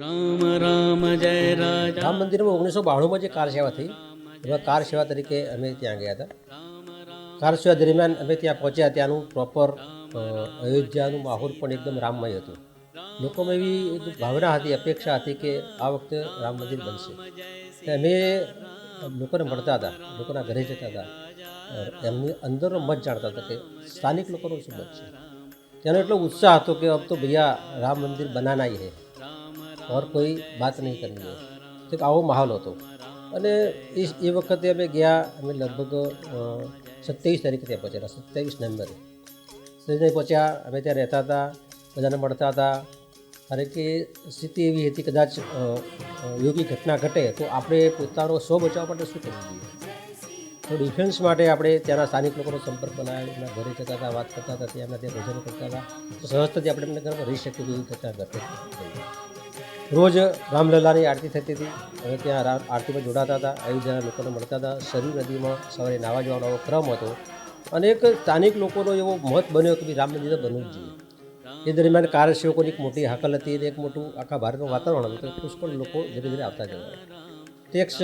રામ રામ, જય રાજા. રામ મંદિરમાં ઓગણીસો બાણુંમાં જે કાર સેવા થઈ, એમાં કાર સેવા તરીકે અમે ત્યાં ગયા હતા. કાર સેવા દરમિયાન અમે ત્યાં પહોંચ્યા, ત્યાંનું પ્રોપર અયોધ્યાનું માહોલ પણ એકદમ રામમય હતું. લોકોમાં એવી ભાવના હતી, અપેક્ષા હતી કે આ વખતે રામ મંદિર બનશે. અમે લોકોને મળતા હતા, લોકોના ઘરે જતા હતા. એમની અંદરનો મત જાણતા હતા કે સ્થાનિક લોકોનો શું મત છે. તેનો એટલો ઉત્સાહ હતો કે અબ તો ભૈયા, રામ મંદિર બનાના ही ઓર કોઈ વાત નહીં કરવી है। આવો માહોલ હતો અને એ એ વખતે અમે ગયા અમે લગભગ સત્યાવીસ તારીખે ત્યાં પહોંચ્યા સત્યાવીસ નવેમ્બરે સત્યાવીસ પહોંચ્યા અમે ત્યાં રહેતા હતા બધાને મળતા હતા કારણ કે સ્થિતિ એવી હતી કદાચ યોગી ઘટના ઘટે તો આપણે પોતાનો સ્વ બચાવવા માટે શું કરવું જોઈએ તો ડિફેન્સ માટે આપણે ત્યાંના સ્થાનિક લોકોનો સંપર્ક બનાવ્યો એમના ઘરે જતા હતા વાત કરતા હતા ત્યાં એમના ત્યાં ભોજન કરતા હતા તો સહજતાથી આપણે એમના ઘરમાં રહી શકીએ, એવી ઘટના ઘટે રોજ રામલલાની આરતી થતી હતી. અમે ત્યાં આરતીમાં જોડાતા હતા. અયોધ્યાના લોકોને મળતા હતા. સરયુ નદીમાં સવારે નાવા જવાનો ક્રમ હતો. અને એક સ્થાનિક લોકોનો એવો મત બન્યો કે રામ મંદિર બનવું જોઈએ. એ દરમિયાન કારસેવકોની એક મોટી હાકલ હતી અને એક મોટું આખા ભારતનું વાતાવરણ હતું. પુષ્કળ લોકો ધીરે ધીરે આવતા જવા ટેક્સ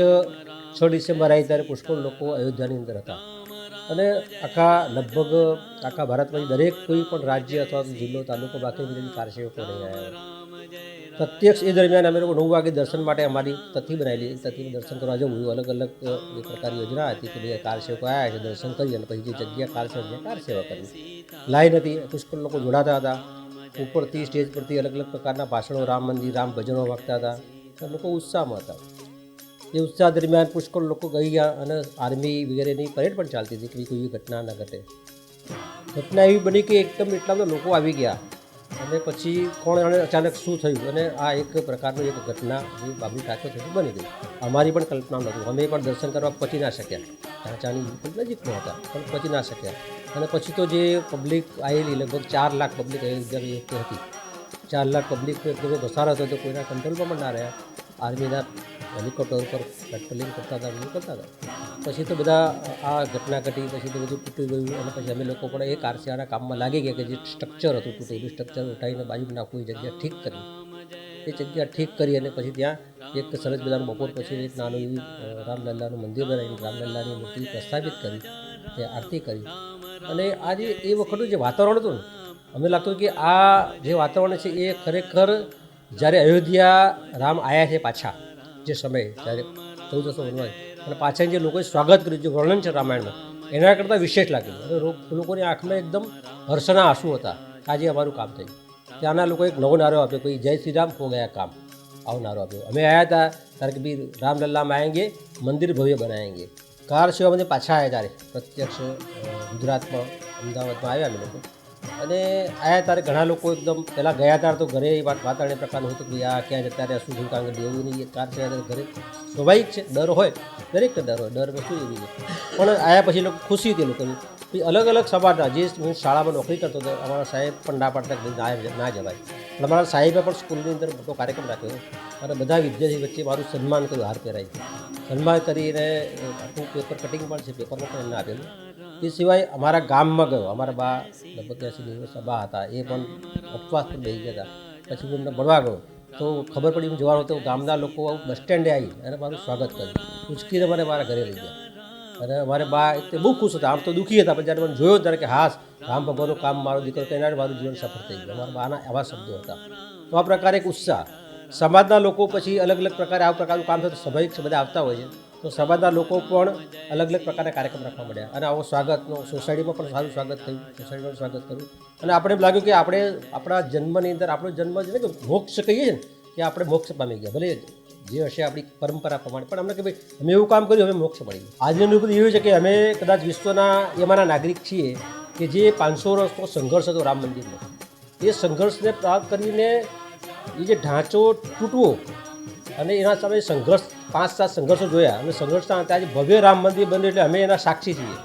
છ ડિસેમ્બર આવી ત્યારે પુષ્કળ લોકો અયોધ્યાની અંદર હતા. અને આખા લગભગ આખા ભારતમાંથી દરેક કોઈ પણ રાજ્ય અથવા જિલ્લો, તાલુકો, બાકી કારસેવકો નહીં આવ્યા. પ્રત્યક્ષ એ દરમિયાન અમે લોકો નવ વાગે દર્શન માટે અમારી તથી બનાવેલી. તથી દર્શન કરવા જવું એવું અલગ અલગ અ, પ્રકાર યોજના હતી કે ભાઈ કાર સેવકો આવ્યા છે દર્શન કરી અને પછી જે જગ્યા કાર સેવક કાર સેવા કરી. લાઈન હતી પુષ્કળ લોકો જોડાતા હતા. ઉપરથી સ્ટેજ પરથી અલગ અલગ પ્રકારના ભાષણો રામ મંદિર રામ ભજનો વાગતા હતા. લોકો ઉત્સાહમાં હતા. એ ઉત્સાહ દરમિયાન પુષ્કળ લોકો ગયા અને આર્મી વગેરેની પરેડ પણ ચાલતી હતી કે કોઈ ઘટના ન ઘટે. ઘટના એવી બની કે એકદમ એટલા બધા લોકો આવી ગયા. અને પછી કોણ જાણે અચાનક શું થયું? અને આ એક પ્રકારની એક ઘટના જે બાબરી ટાંકો થતી બની ગઈ. અમારી પણ કલ્પના નહોતી. અમે પણ દર્શન કરવા પહોંચી ના શક્યા. ઢાંચાની નજીકમાં હતા, પણ પહોંચી ના શક્યા. અને પછી તો જે પબ્લિક આવેલી લગભગ ચાર લાખ પબ્લિક આવેલી હતી. ચાર લાખ પબ્લિક એટલો ઘસારો હતો, તો કોઈના કંટ્રોલમાં પણ ના રહ્યા. આર્મીના હેલિકોપ્ટર ઉપર પેટ્રોલિંગ કરતા હતા કરતા હતા. પછી તો બધા આ ઘટના ઘટી, પછી તો બધું તૂટી ગયું. અને પછી અમે લોકો પણ એ કારસિયાના કામમાં લાગી ગયા કે જે સ્ટ્રક્ચર હતું તૂટેલું સ્ટ્રક્ચર ઉઠાવીને બાજુ નાખવું, એ જગ્યા ઠીક કરી. એ જગ્યા ઠીક કરી અને પછી ત્યાં એક સરસ બધાનું બપોર પછી એક નાનું એવું રામલલ્લાનું મંદિર બનાવીને, રામલલ્લાની મૂર્તિ પ્રસ્થાપિત કરી તે આરતી કરી. અને આ જે, એ વખતનું જે વાતાવરણ હતું ને, અમને લાગતું કે આ જે વાતાવરણ છે એ ખરેખર જ્યારે અયોધ્યા રામ આવ્યા છે પાછા, જે સમયે, જ્યારે ચૌદસો વનવાસ અને પાછા જે લોકોએ સ્વાગત કર્યું જે વર્ણન છે રામાયણનું, એના કરતાં વિશેષ લાગ્યું. લોકોની આંખમાં એકદમ હર્ષના આંસુ હતા આજે અમારું કામ થયું. ત્યાંના લોકોએ એક નવો નારો આપ્યો, કોઈ જય શ્રી રામ હો ગયા કામ. આવો નારો આપ્યો. અમે આવ્યા હતા, ત્યારે કે ભાઈ રામલલ્લા માં આएंगे મંદિર ભવ્ય બનાવેંગે કાર સેવા મને પાછા આવ્યા ત્યારે, પ્રત્યક્ષ ગુજરાતમાં, અમદાવાદમાં આવ્યા અમે લોકો. અને આયા ત્યારે ઘણા લોકો એકદમ પહેલાં ગયા ત્યારે તો ઘરે વાત- વાતાવરણ પ્રકારનું હતું કે આ ક્યાં જતા રહ્યા, શું થયું કારણ કે દેવું નહીં કાર છે ઘરે. સ્વાભાવિક છે, ડર હોય, દરેકને ડર હોય, ડર વસ્તુ એવી છે. પણ આયા પછી લોકો ખુશી હતી લોકોની પછી અલગ અલગ સમાજના જે હું શાળામાં નોકરી કરતો હતો, અમારા સાહેબ પણ ના પાડતા ના જવાય. પણ અમારા સાહેબે પણ સ્કૂલની અંદર મોટો કાર્યક્રમ રાખ્યો. અને બધા વિદ્યાર્થી વચ્ચે મારું સન્માન કર્યું, હાર પહેરાય. સન્માન કરીને, આખું પેપર કટિંગ પણ છે પેપરમાં પણ એમને આપેલું. એ સિવાય અમારા ગામમાં ગયો. અમારા બા લગભગ ત્યાંસી દિવસના બા હતા. એ પણ ઉપવાસ પર બેસી ગયા હતા. પછી હું એમને મળવા ગયો. તો ખબર પડી, હું જવાનું તો ગામના લોકો બસ સ્ટેન્ડે આવી અને મારું સ્વાગત કર્યું. ઉચકીને મને મારા ઘરે લઈ ગયા. અને મારે બા એટલે બહુ ખુશ હતા. આમ તો દુઃખી હતા, પણ જ્યારે મને જોયો ત્યારે કે હાસ, રામ ભગવાનનું કામ મારો દીકરો કહીને મારું જીવન સફળ થઈ ગયું. મારા બાના એવા શબ્દો હતા. તો આ પ્રકારે એક ઉત્સાહ. સમાજના લોકો પછી અલગ અલગ પ્રકારે આ પ્રકારનું કામ થતું સ્વાભાવિક બધા આવતા હોય છે. તો સમાજના લોકો પણ અલગ અલગ પ્રકારના કાર્યક્રમ રાખવા મળ્યા. અને આવો સ્વાગતનો સોસાયટીમાં પણ સારું સ્વાગત થયું. સોસાયટીમાં સ્વાગત કર્યું. અને આપણે એમ લાગ્યું કે આપણે આપણા જન્મની અંદર આપણો જન્મ છે ને કે મોક્ષ કહીએ ને, કે આપણે મોક્ષ પામી ગયા. ભલે જે હશે આપણી પરંપરા પ્રમાણે, પણ અમને કે ભાઈ, અમે એવું કામ કર્યું, અમે મોક્ષ મળી ગયું. આજની અનુભૂતિ એવી છે કે અમે કદાચ વિશ્વના એમાંના નાગરિક છીએ કે જે પાંચસો વર્ષનો સંઘર્ષ હતો રામ મંદિરનો. એ સંઘર્ષને પ્રાપ્ત કરીને એ જે ઢાંચો તૂટવો અને એના સામે સંઘર્ષ પાંચ સાત સંઘર્ષો જોયા અને સંઘર્ષના અંતે આજે ભવ્ય રામ મંદિર બન્યું એટલે અમે એના સાક્ષી છીએ.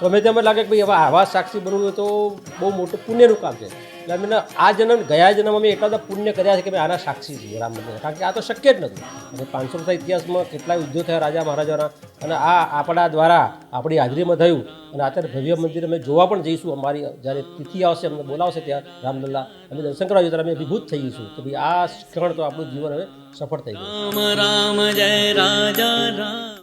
તો અમે તેમ લાગે કે ભાઈ, હવે આવા સાક્ષી બનવું તો બહુ મોટું પુણ્યનું કામ છે. અમે આ જન્મ ગયા જન્મ અમે એટલા બધા પુણ્ય કર્યા છે કે આના સાક્ષી છીએ, રામ મંદિર. કારણ કે આ તો શક્ય જ નથી. અને પાંચસો વર્ષના ઇતિહાસમાં કેટલાય યુદ્ધો થયા રાજા મહારાજાના. અને આ આપણા દ્વારા આપણી હાજરીમાં થયું. અને અત્યારે ભવ્ય મંદિર અમે જોવા પણ જઈશું. અમારી જ્યારે તિથિ આવશે, અમને બોલાવશે ત્યાં રામલલ્લા. અમે દર્શન કરવા ત્યારે અમે વિભૂત થઈ જઈશું કે ભાઈ આ ક્ષણ તો આપણું જીવન હવે સફળ થઈ ગયું. રામ રામ, જય રાજા